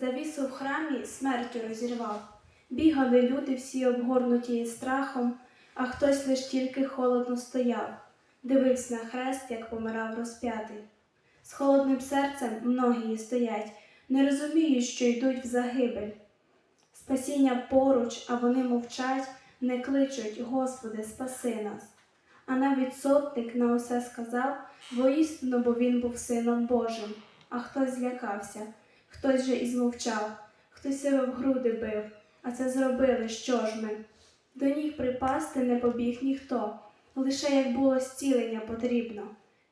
Завісу в храмі смертю розірвав. Бігали люди всі обгорнуті страхом, а хтось лиш тільки холодно стояв, дивився на хрест, як помирав розп'ятий. З холодним серцем многії стоять, не розуміють, що йдуть в загибель. Спасіння поруч, а вони мовчать, не кличуть, Господи, спаси нас. А навіть сотник на усе сказав, воістину, бо він був сином Божим, а хтось злякався, хтось же і змовчав, хтось себе в груди бив, а це зробили, що ж ми? До ніг припасти не побіг ніхто, лише як було зцілення потрібно.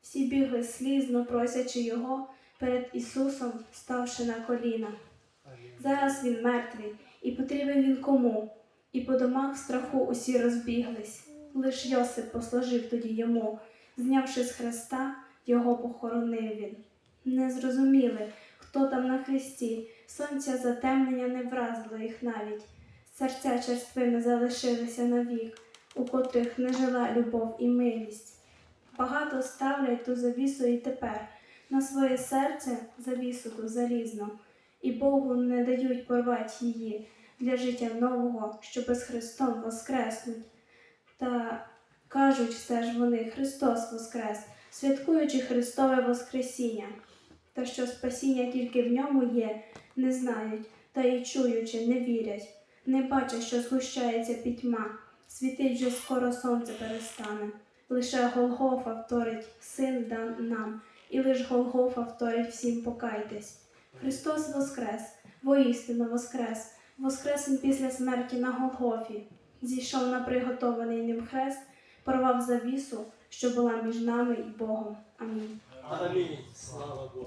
Всі бігли слізно, просячи його перед Ісусом, ставши на коліна. Зараз він мертвий, і потрібен він кому? І по домах страху усі розбіглись. Лиш Йосип послужив тоді йому, знявши з хреста, його похоронив він. Не зрозуміли, хто там на хресті, сонця затемнення не вразило їх навіть. Серця черствими залишилися навік, у котрих не жила любов і милість. Багато ставлять ту завісу і тепер на своє серце завісу ту залізну, і Богу не дають порвати її для життя нового, що без Христом воскреснуть. Та кажуть все ж вони Христос Воскрес, святкуючи Христове Воскресіння. Та що спасіння тільки в ньому є, не знають, та й чуючи, не вірять, не бачать, що згущається пітьма, світить вже скоро сонце перестане. Лише Голгофа вторить син дан нам, і лиш Голгофа вторить всім покайтесь. Христос Воскрес, воістину Воскрес, Воскрес він після смерті на Голгофі, зійшов на приготований ним хрест, порвав завісу, що була між нами і Богом. Амінь. Амінь. Слава Богу.